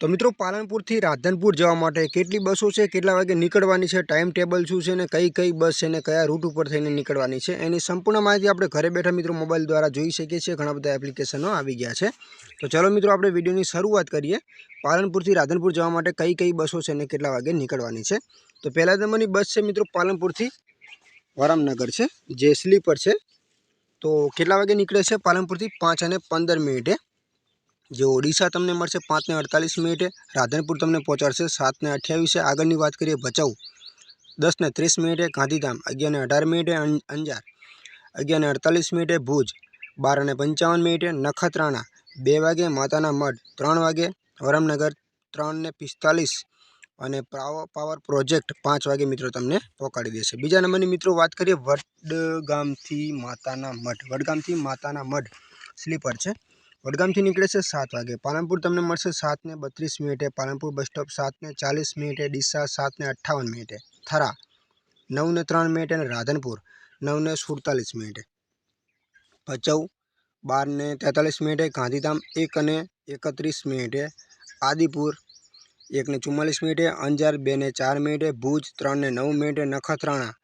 તો મિત્રો પાલનપુરથી રાધનપુર જવા માટે કેટલી બસો છે, કેટલા વાગે નીકળવાની છે ટાઈમ ટેબલ શું છે ને કઈ કઈ બસ છે ને કયા રૂટ ઉપર થઈને નીકળવાની છે, એની સંપૂર્ણ માહિતી આપણે ઘરે બેઠા મિત્રો મોબાઈલ દ્વારા જોઈ શકીએ છીએ. ઘણા બધા એપ્લિકેશનો આવી ગયા છે. તો ચલો મિત્રો આપણે વિડીયોની શરૂઆત કરીએ. પાલનપુરથી રાધનપુર જવા માટે કઈ કઈ બસો છે ને કેટલા વાગે નીકળવાની છે? તો પહેલાં નંબરની બસ છે મિત્રો પાલનપુરથી વરામનગર છે જે સ્લીપર છે. તો કેટલા વાગે નીકળે છે પાલનપુરથી? પાંચ અને પંદર મિનિટે. જે ઓડિશા તમને મળશે પાંચને અડતાલીસ મિનિટે, રાધનપુર તમને પહોંચાડશે સાતને અઠ્યાવીસે. આગળની વાત કરીએ ભચાઉ. દસને ત્રીસ મિનિટે ગાંધીધામ, અગિયારને અઢાર મિનિટે અંજાર, અગિયારને અડતાલીસ મિનિટે ભુજ બાર અને પંચાવન મિનિટે નખત્રાણા, બે વાગે માતાના મઢ, ત્રણ વાગે વરમનગર, ત્રણને પિસ્તાલીસ અને પાવર પ્રોજેક્ટ પાંચ વાગે મિત્રો તમને પહોંચાડી દેશે. બીજા નંબરની મિત્રો વાત કરીએ, વડગામથી માતાના મઢ. વડગામથી માતાના મઢ સ્લીપર છે. વડગામથી નીકળે છે સાત વાગે. પાલનપુર તમને મળશે સાતને બત્રીસ મિનિટે, પાલનપુર બસ સ્ટોપ સાતને ચાલીસ મિનિટે, ડીસા સાતને અઠ્ઠાવન મિનિટે, થરા નવને ત્રણ મિનિટે અને રાધનપુર નવને સુડતાલીસ મિનિટે. ભચાઉ બારને તેતાલીસ મિનિટે, ગાંધીધામ એક અને એકત્રીસ મિનિટે, આદિપુર એકને ચુમ્માલીસ મિનિટે, અંજાર બેને ચાર મિનિટે, ભુજ ત્રણને નવ મિનિટે, નખત્રાણા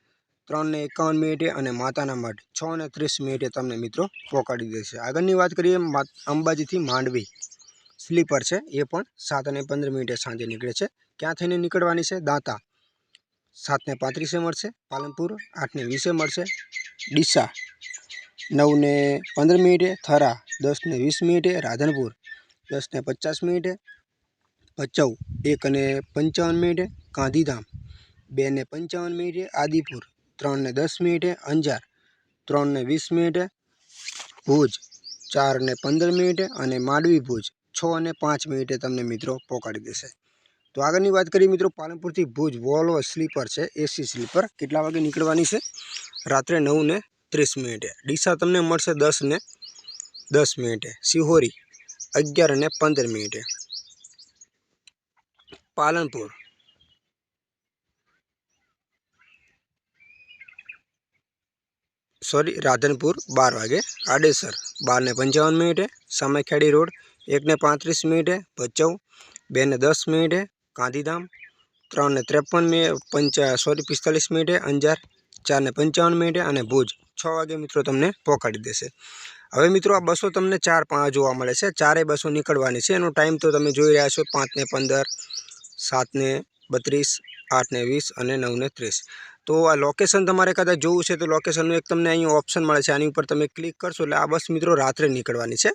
ત્રણને એકાવન મિનિટે અને માતાના મઢ છ ને ત્રીસ મિનિટે તમને મિત્રો પહોંચાડી દેશે. આગળની વાત કરીએ અંબાજીથી માંડવી. સ્લીપર છે, એ પણ સાત અને પંદર મિનિટે સાંજે નીકળે છે. ક્યાં થઈને નીકળવાની છે? દાંતા. સાતને પાંત્રીસે મળશે, પાલનપુર આઠને વીસે મળશે, ડીસા નવને પંદર મિનિટે, થરા દસને વીસ મિનિટે, રાધનપુર દસને પચાસ મિનિટે, ભચાઉ એક અને પંચાવન મિનિટે, ગાંધીધામ બે ને પંચાવન મિનિટે, આદિપુર ત્રણ ને દસ મિનિટે, અંજાર ત્રણને વીસ મિનિટે, ભુજ ચાર ને પંદર મિનિટે અને માંડવી ભુજ છ અને પાંચ મિનિટે તમને મિત્રો પહોંચાડી દેશે. તો આગળની વાત કરીએ મિત્રો, પાલનપુરથી ભુજ વોલ્વો સ્લીપર છે એસી સ્લીપર, કેટલા વાગે નીકળવાની છે? રાત્રે નવ ને ત્રીસ મિનિટે. ડીસા તમને મળશે દસ ને દસ મિનિટે. સિહોરી અગિયાર અને પંદર મિનિટે. પાલનપુર સોરી, રાધનપુર, બાર વાગે. આડેસર, બારને પંચાવન મિનિટે. સામેખેડી રોડ, એકને પાંત્રીસ મિનિટે. ભચાઉ, બેને દસ મિનિટે. ગાંધીધામ, ત્રણને ત્રેપન મિનિટ પંચા, સોરી, પિસ્તાલીસ મિનિટે. અંજાર, ચારને પંચાવન મિનિટે અને ભુજ. છ વાગે મિત્રો તમને પહોંચાડી દેશે. હવે મિત્રો આ બસો તમને ચાર પાંચ જોવા મળે છે. ચારેય બસો નીકળવાની છે. એનો ટાઈમ તો તમે જોઈ રહ્યા છો પાંચને પંદર, સાતને બત્રીસ, આઠને વીસ અને નવને ત્રીસ. તો આ લોકેશન તમારે કદાચ જોવું છે, તો લોકેશનનું એક તમને અહીં ઓપ્શન મળે છે. આની ઉપર તમે ક્લિક કરશો એટલે આ બસ મિત્રો રાત્રે નીકળવાની છે.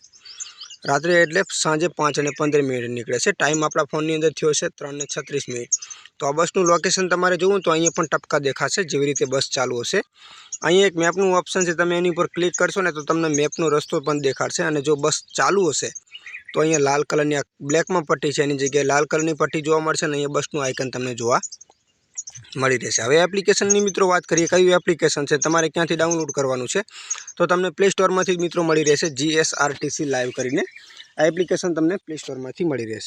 રાત્રે એટલે સાંજે પાંચ અને પંદર મિનિટ નીકળે છે. ટાઈમ આપણા ફોનની અંદર થયો છે ત્રણ ને છત્રીસ મિનિટ. તો આ બસનું લોકેશન તમારે જોવું તો અહીંયા પણ ટપકા દેખાશે, જેવી રીતે બસ ચાલુ હશે. અહીંયા એક મેપનું ઓપ્શન છે, તમે એની ઉપર ક્લિક કરશો ને તો તમને મેપનો રસ્તો પણ દેખાડશે. અને જો બસ ચાલુ હશે, તો અહીંયા લાલ કલરની બ્લેકમાં પટ્ટી છે, એની જગ્યાએ લાલ કલરની પટ્ટી જોવા મળશે ને અહીંયા બસનું આઇકન તમને જોવા મળી રહેશે. હવે એપ્લિકેશનની મિત્રો વાત કરીએ, કયું એપ્લિકેશન છે? તમારે ક્યાંથી ડાઉનલોડ કરવાનું છે? તો તમને પ્લે સ્ટોરમાંથી મિત્રો મળી રહેશે જીએસઆરટીસી લાઈવ કરીને. આ એપ્લિકેશન તમને પ્લે સ્ટોરમાંથી મળી રહેશે.